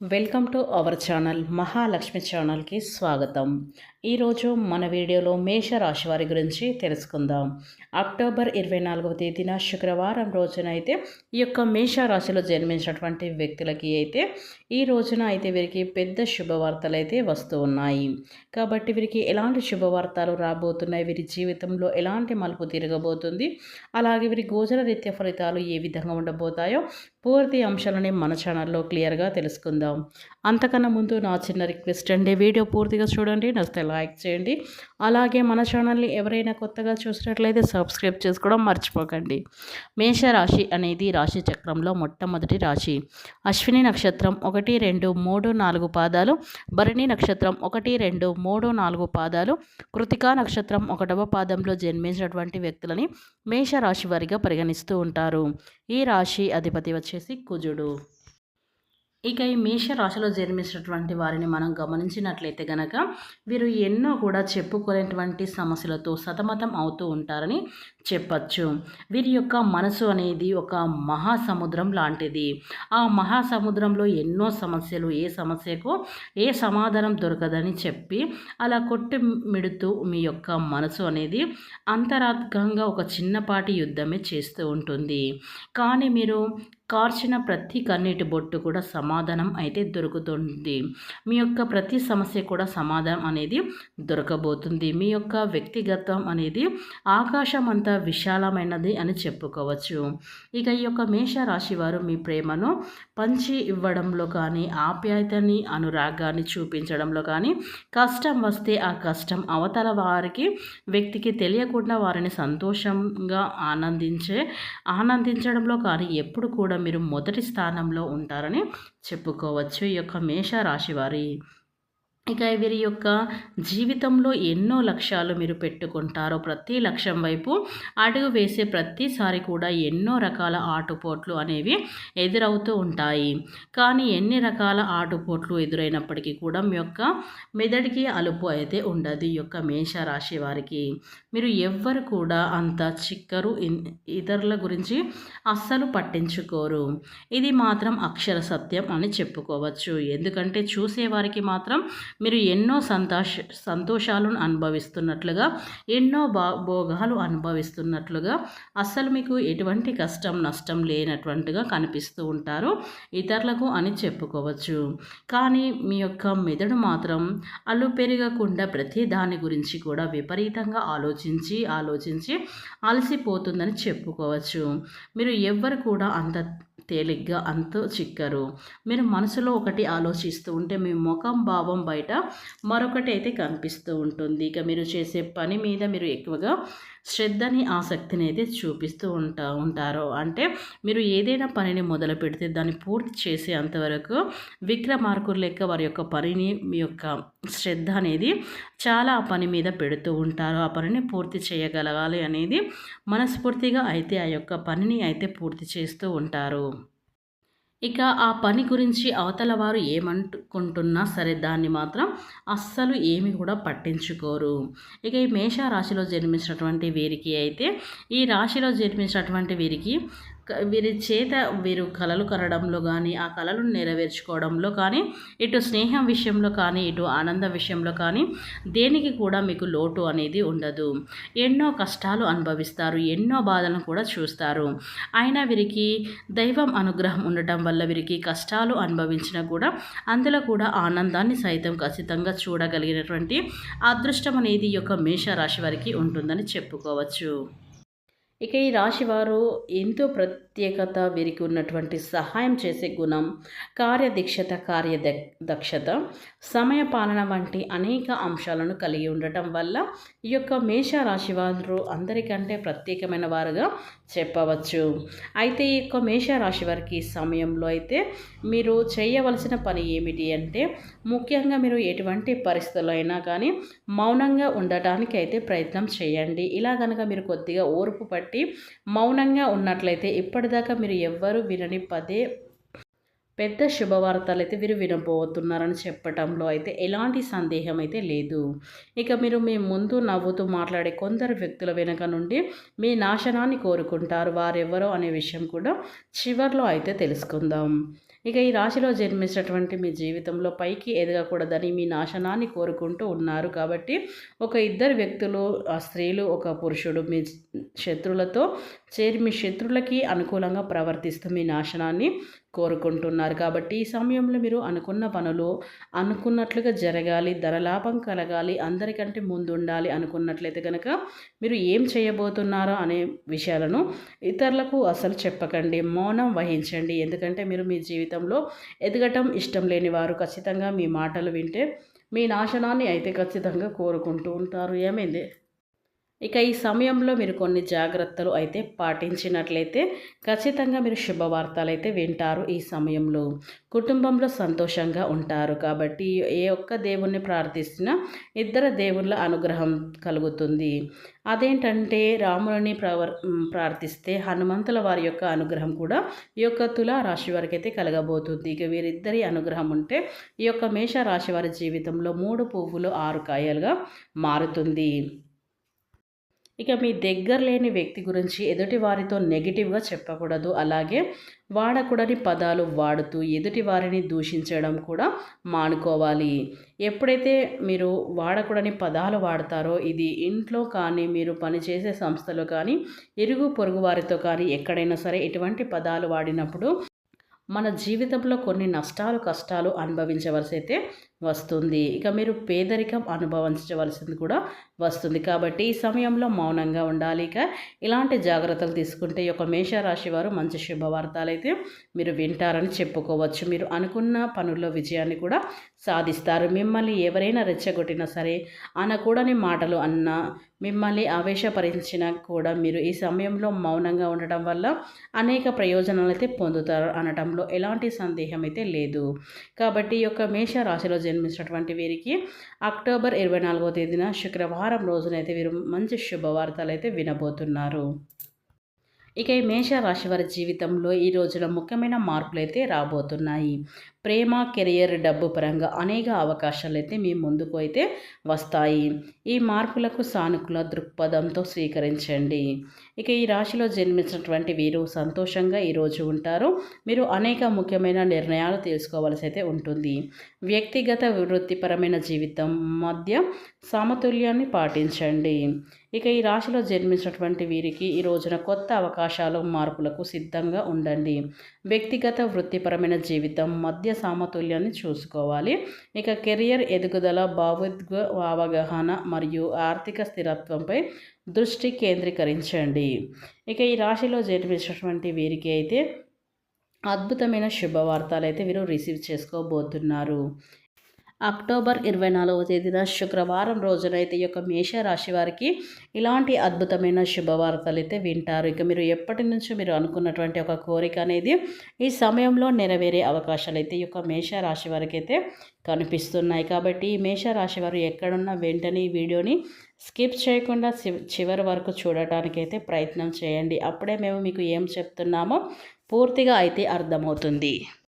Welcome to our channel Mahalakshmi ఛానల్కి స్వాగతం. ఈరోజు మన వీడియోలో మేష రాశి వారి గురించి తెలుసుకుందాం. అక్టోబర్ ఇరవై నాలుగవ తేదీన శుక్రవారం రోజున అయితే ఈ యొక్క మేష రాశిలో జన్మించినటువంటి వ్యక్తులకి అయితే ఈ రోజున అయితే వీరికి పెద్ద శుభవార్తలు అయితే వస్తూ ఉన్నాయి. కాబట్టి వీరికి ఎలాంటి శుభవార్తలు రాబోతున్నాయి వీరి జీవితంలో ఎలాంటి మలుపు తిరగబోతుంది అలాగే వీరి గోచర రీత్య ఫలితాలు ఏ విధంగా ఉండబోతాయో పూర్తి అంశాలని మన ఛానల్లో క్లియర్గా తెలుసుకుందాం. అంతకన్నా ముందు నా చిన్న రిక్వెస్ట్ అండి. వీడియో పూర్తిగా చూడండి నచ్చితే లైక్ చేయండి. అలాగే మన ఛానల్ని ఎవరైనా కొత్తగా చూసినట్లయితే సబ్స్క్రైబ్ చేసుకోవడం మర్చిపోకండి. మేషరాశి అనేది రాశి చక్రంలో మొట్టమొదటి రాశి. అశ్విని నక్షత్రం ఒకటి రెండు మూడు నాలుగు పాదాలు. భరణి నక్షత్రం ఒకటి రెండు మూడు నాలుగు పాదాలు. కృతికా నక్షత్రం ఒకటవ పాదంలో జన్మించినటువంటి వ్యక్తులని మేషరాశి వారిగా పరిగణిస్తూ ఉంటారు. ఈ రాశి అధిపతి వచ్చేసి కుజుడు. ఇక ఈ మేష రాశిలో జన్మించినటువంటి వారిని మనం గమనించినట్లయితే గనక వీరు ఎన్నో కూడా చెప్పుకోలేనటువంటి సమస్యలతో సతమతం అవుతూ ఉంటారని చెప్పచ్చు. వీరి యొక్క మనసు అనేది ఒక మహాసముద్రం లాంటిది. ఆ మహాసముద్రంలో ఎన్నో సమస్యలు ఏ సమస్యకు ఏ సమాధానం దొరకదని చెప్పి అలా కొట్టి మిడుతూ మీ యొక్క మనసు అనేది అంతరాత్మకంగా ఒక చిన్నపాటి యుద్ధమే చేస్తూ ఉంటుంది. కానీ మీరు కార్చిన ప్రతి కన్నీటి బొట్టు కూడా సమాధానం అయితే దొరుకుతుంది. మీ యొక్క ప్రతి సమస్య కూడా సమాధానం అనేది దొరకబోతుంది. మీ యొక్క వ్యక్తిగతం అనేది ఆకాశం అంతా విశాలమైనది అని చెప్పుకోవచ్చు. ఇక ఈ యొక్క మేష రాశి వారు మీ ప్రేమను పంచి ఇవ్వడంలో కానీ ఆప్యాయతని అనురాగాన్ని చూపించడంలో కానీ కష్టం వస్తే ఆ కష్టం అవతల వారికి వ్యక్తికి తెలియకుండా వారిని సంతోషంగా ఆనందించే ఆనందించడంలో కానీ ఎప్పుడు కూడా కూడా మీరు మొదటి స్థానంలో ఉంటారని చెప్పుకోవచ్చు. ఈ యొక్క మేష రాశి వారి ఇక వీరి యొక్క జీవితంలో ఎన్నో లక్ష్యాలు మీరు పెట్టుకుంటారో ప్రతి లక్ష్యం వైపు అడుగు వేసే ప్రతిసారి కూడా ఎన్నో రకాల ఆటుపోట్లు అనేవి ఎదురవుతూ ఉంటాయి. కానీ ఎన్ని రకాల ఆటుపోట్లు ఎదురైనప్పటికీ కూడా మీ యొక్క మెదడికి అలుపు అయితే ఉండదు ఈ యొక్క మేషరాశి వారికి. మీరు ఎవ్వరు కూడా అంత చిక్కరు ఇతరుల గురించి అస్సలు పట్టించుకోరు. ఇది మాత్రం అక్షర సత్యం అని చెప్పుకోవచ్చు. ఎందుకంటే చూసేవారికి మాత్రం మీరు ఎన్నో సంతోష సంతోషాలను అనుభవిస్తున్నట్లుగా ఎన్నో బా భోగాలు అనుభవిస్తున్నట్లుగా అస్సలు మీకు ఎటువంటి కష్టం నష్టం లేనటువంటిగా కనిపిస్తూ ఉంటారు. ఇతరులకు అని చెప్పుకోవచ్చు. కానీ మీ యొక్క మెదడు మాత్రం అల్లు పెరగకుండా ప్రతి దాని గురించి కూడా విపరీతంగా ఆలోచించి ఆలోచించి అలసిపోతుందని చెప్పుకోవచ్చు. మీరు ఎవ్వరు కూడా అంత తేలిగ్గా అంత చిక్కరు. మీరు మనసులో ఒకటి ఆలోచిస్తూ ఉంటే మీ ముఖం భావం బయట మరొకటి అయితే కనిపిస్తూ ఉంటుంది. ఇక మీరు చేసే పని మీద మీరు ఎక్కువగా శ్రద్ధని ఆసక్తిని అయితే చూపిస్తూ ఉంటా ఉంటారు. అంటే మీరు ఏదైనా పనిని మొదలు పెడితే దాన్ని పూర్తి చేసే అంతవరకు విక్రమార్కులు లెక్క వారి యొక్క పనిని మీ యొక్క శ్రద్ధ అనేది చాలా ఆ పని మీద పెడుతూ ఉంటారు. ఆ పనిని పూర్తి చేయగలగాలి అనేది మనస్ఫూర్తిగా అయితే ఆ యొక్క పనిని అయితే పూర్తి చేస్తూ ఉంటారు. ఇక ఆ పని గురించి అవతల వారు ఏమనుకుంటున్నా సరే దాన్ని మాత్రం అస్సలు ఏమి కూడా పట్టించుకోరు. ఇక ఈ మేష రాశిలో జన్మించినటువంటి వీరికి అయితే ఈ రాశిలో జన్మించినటువంటి వీరికి వీరి చేత వీరు కళలు కనడంలో కానీ ఆ కళలు నెరవేర్చుకోవడంలో కానీ ఇటు స్నేహం విషయంలో కానీ ఇటు ఆనందం విషయంలో కానీ దేనికి కూడా మీకు లోటు అనేది ఉండదు. ఎన్నో కష్టాలు అనుభవిస్తారు ఎన్నో బాధలను కూడా చూస్తారు. అయినా వీరికి దైవం అనుగ్రహం ఉండటం వల్ల వీరికి కష్టాలు అనుభవించినా కూడా అందులో కూడా ఆనందాన్ని సైతం ఖచ్చితంగా చూడగలిగినటువంటి అదృష్టం అనేది యొక్క మేషరాశి వారికి ఉంటుందని చెప్పుకోవచ్చు. ఇక ఈ రాశివారు ఎంతో ప్ర ప్రత్యేకత వీరికి ఉన్నటువంటి సహాయం చేసే గుణం కార్యదీక్షత కార్య దక్షత సమయ పాలన వంటి అనేక అంశాలను కలిగి ఉండటం వల్ల ఈ యొక్క మేష రాశివారు అందరికంటే ప్రత్యేకమైన వారుగా చెప్పవచ్చు. అయితే ఈ యొక్క మేష రాశి వారికి సమయంలో అయితే మీరు చేయవలసిన పని ఏమిటి అంటే ముఖ్యంగా మీరు ఎటువంటి పరిస్థితుల్లో అయినా కానీ మౌనంగా ఉండటానికి అయితే ప్రయత్నం చేయండి. ఇలా కనుక మీరు కొద్దిగా ఓర్పు పట్టి మౌనంగా ఉన్నట్లయితే ఇప్పటిదాకా మీరు ఎవ్వరూ వినని పదే పెద్ద శుభవార్తలు అయితే వీరు వినబోతున్నారని చెప్పటంలో అయితే ఎలాంటి సందేహం అయితే లేదు. ఇక మీరు మీ ముందు నవ్వుతూ మాట్లాడే కొందరు వ్యక్తుల వెనుక నుండి మీ నాశనాన్ని కోరుకుంటారు. వారెవరో అనే విషయం కూడా చివరిలో అయితే తెలుసుకుందాం. ఇక ఈ రాశిలో జన్మించినటువంటి మీ జీవితంలో పైకి ఎదగకూడదని మీ నాశనాన్ని కోరుకుంటూ ఉన్నారు కాబట్టి ఒక ఇద్దరు వ్యక్తులు ఆ స్త్రీలు ఒక పురుషుడు మీ శత్రులతో చేరి మీ శత్రులకి అనుకూలంగా ప్రవర్తిస్తూ మీ నాశనాన్ని కోరుకుంటున్నారు. కాబట్టి ఈ సమయంలో మీరు అనుకున్న పనులు అనుకున్నట్లుగా జరగాలి ధరలాభం కలగాలి అందరికంటే ముందు ఉండాలి అనుకున్నట్లయితే కనుక మీరు ఏం చేయబోతున్నారో అనే విషయాలను ఇతరులకు అసలు చెప్పకండి మౌనం వహించండి. ఎందుకంటే మీరు మీ జీవితంలో ఎదగటం ఇష్టం లేని వారు ఖచ్చితంగా మీ మాటలు వింటే మీ నాశనాన్ని అయితే ఖచ్చితంగా కోరుకుంటూ ఉంటారు. ఏమైంది? ఇక ఈ సమయంలో మీరు కొన్ని జాగ్రత్తలు అయితే పాటించినట్లయితే ఖచ్చితంగా మీరు శుభవార్తలు అయితే వింటారు ఈ సమయంలో. కుటుంబంలో సంతోషంగా ఉంటారు కాబట్టి ఏ ఒక్క దేవుణ్ణి ప్రార్థిస్తున్నా ఇద్దరు దేవుళ్ళ అనుగ్రహం కలుగుతుంది. అదేంటంటే రాములని ప్రవర్ ప్రార్థిస్తే హనుమంతుల వారి యొక్క అనుగ్రహం కూడా ఈ యొక్క తులా రాశి వారికి అయితే కలగబోతుంది. ఇక వీరిద్దరి అనుగ్రహం ఉంటే ఈ యొక్క మేష రాశి వారి జీవితంలో మూడు పువ్వులు ఆరు కాయలుగా మారుతుంది. ఇక మీ దగ్గర లేని వ్యక్తి గురించి ఎదుటి వారితో నెగిటివ్గా చెప్పకూడదు. అలాగే వాడకూడని పదాలు వాడుతూ ఎదుటి వారిని దూషించడం కూడా మానుకోవాలి. ఎప్పుడైతే మీరు వాడకూడని పదాలు వాడతారో ఇది ఇంట్లో కానీ మీరు పనిచేసే సంస్థలో కానీ ఇరుగు పొరుగు వారితో కానీ ఎక్కడైనా సరే ఎటువంటి పదాలు వాడినప్పుడు మన జీవితంలో కొన్ని నష్టాలు కష్టాలు అనుభవించవలసి అయితే వస్తుంది. ఇక మీరు పేదరికం అనుభవించవలసింది కూడా వస్తుంది. కాబట్టి ఈ సమయంలో మౌనంగా ఉండాలి. ఇక ఇలాంటి జాగ్రత్తలు తీసుకుంటే ఈ యొక్క మేషరాశి వారు మంచి శుభవార్తలు అయితే మీరు వింటారని చెప్పుకోవచ్చు. మీరు అనుకున్న పనుల్లో విజయాన్ని కూడా సాధిస్తారు. మిమ్మల్ని ఎవరైనా రెచ్చగొట్టినా సరే అనకూడని మాటలు అన్నా మిమ్మల్ని ఆవేశపరించినా కూడా మీరు ఈ సమయంలో మౌనంగా ఉండటం వల్ల అనేక ప్రయోజనాలు అయితే పొందుతారు అనటంలో ఎలాంటి సందేహం అయితే లేదు. కాబట్టి ఈ యొక్క మేష రాశిలో జన్మించినటువంటి వీరికి అక్టోబర్ ఇరవై నాలుగవ తేదీన శుక్రవారం రోజునైతే వీరు మంచి శుభవార్తలు అయితే వినబోతున్నారు. ఇక ఈ మేషరాశి వారి జీవితంలో ఈ రోజున ముఖ్యమైన మార్పులు అయితే రాబోతున్నాయి. ప్రేమ కెరియర్ డబ్బు పరంగా అనేక అవకాశాలు అయితే మీ ముందుకు అయితే వస్తాయి. ఈ మార్పులకు సానుకూల దృక్పథంతో స్వీకరించండి. ఇక ఈ రాశిలో జన్మించినటువంటి వీరు సంతోషంగా ఈరోజు ఉంటారు. మీరు అనేక ముఖ్యమైన నిర్ణయాలు తీసుకోవాల్సి అయితే ఉంటుంది. వ్యక్తిగత వృత్తిపరమైన జీవితం మధ్య సమతుల్యాన్ని పాటించండి. ఇక ఈ రాశిలో జన్మించినటువంటి వీరికి ఈ రోజున కొత్త అవకాశాలు మార్పులకు సిద్ధంగా ఉండండి. వ్యక్తిగత వృత్తిపరమైన జీవితం మధ్య సమతుల్యాన్ని చూసుకోవాలి. ఇక కెరియర్ ఎదుగుదల భావోద్వ అవగాహన మరియు ఆర్థిక స్థిరత్వంపై దృష్టి కేంద్రీకరించండి. ఇక ఈ రాశిలో జన్మించినటువంటి వీరికి అయితే అద్భుతమైన శుభవార్తలు అయితే వీరు రిసీవ్ చేసుకోబోతున్నారు. అక్టోబర్ ఇరవై నాలుగవ తేదీన శుక్రవారం రోజునైతే ఈ యొక్క మేషరాశి వారికి ఇలాంటి అద్భుతమైన శుభవార్తలు అయితే వింటారు. ఇక మీరు ఎప్పటి నుంచో మీరు అనుకున్నటువంటి ఒక కోరిక అనేది ఈ సమయంలో నెరవేరే అవకాశాలు అయితే ఈ యొక్క మేషరాశి వారికి అయితే కనిపిస్తున్నాయి. కాబట్టి ఈ మేషరాశి వారు ఎక్కడున్న వెంటనే ఈ వీడియోని స్కిప్ చేయకుండా చివరి వరకు చూడటానికైతే ప్రయత్నం చేయండి. అప్పుడే మేము మీకు ఏం చెప్తున్నామో పూర్తిగా అయితే అర్థమవుతుంది.